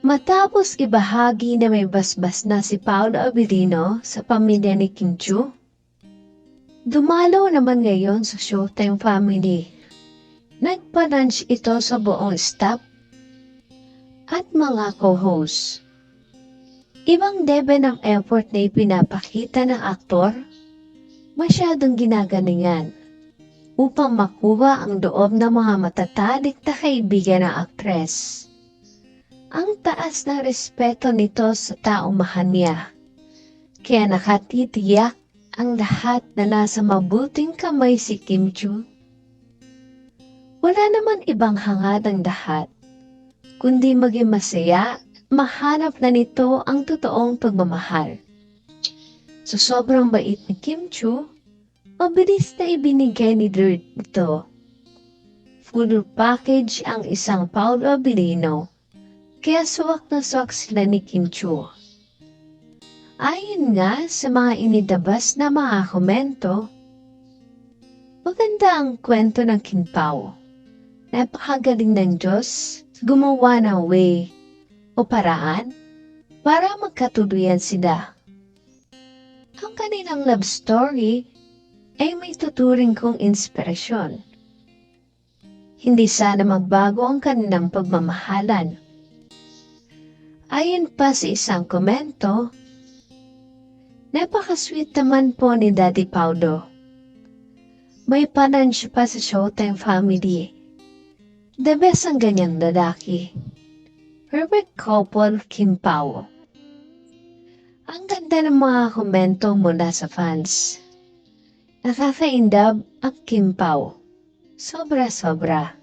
Matapos ibahagi na may basbas na si Paolo Abilino sa pamilya ni Kim Chu, dumalaw naman ngayon sa Showtime family. Nagpa-lunch ito sa buong staff at mga co-host. Ibang debe ng effort na ipinapakita ng aktor, masyadong ginagalingan upang makuha ang loob ng mga matatadik na kaibigan ng aktres. Ang taas ng respeto nito sa taong mahal niya. Kaya nakatitiyak ang lahat na nasa mabuting kamay si Kim Chu. Wala naman ibang hangad ang lahat, kundi maging masaya, mahanap na nito ang totoong pagmamahal. Sa sobrang bait ni Kim Chu, mabilis na ibinigay ni Lord ito. Full package ang isang Paulo Abilino, kaya suwak na suwak sila ni Kim Chu. Ayon nga sa mga inidabas na mga komento, maganda ang kwento ng Kim Pao. Napakagaling ng Diyos gumawa ng way o paraan para magkatuluyan sila. Ang kanilang love story ay may tuturing kong inspirasyon. Hindi sana magbago ang kanilang pagmamahalan. Ayon pa sa isang komento, napakasweet naman po ni Daddy Paulo. May pananch pa sa Showtime family. The best ang ganyang lalaki. Perfect couple Kim Pao. Ang ganda ng mga komento mula sa fans. Nakaka-indab ang Kim Pao. Sobra-sobra.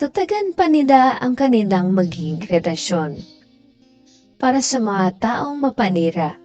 Tatagan pa nila ang kanilang maging relasyon. Para sa mga taong mapanira,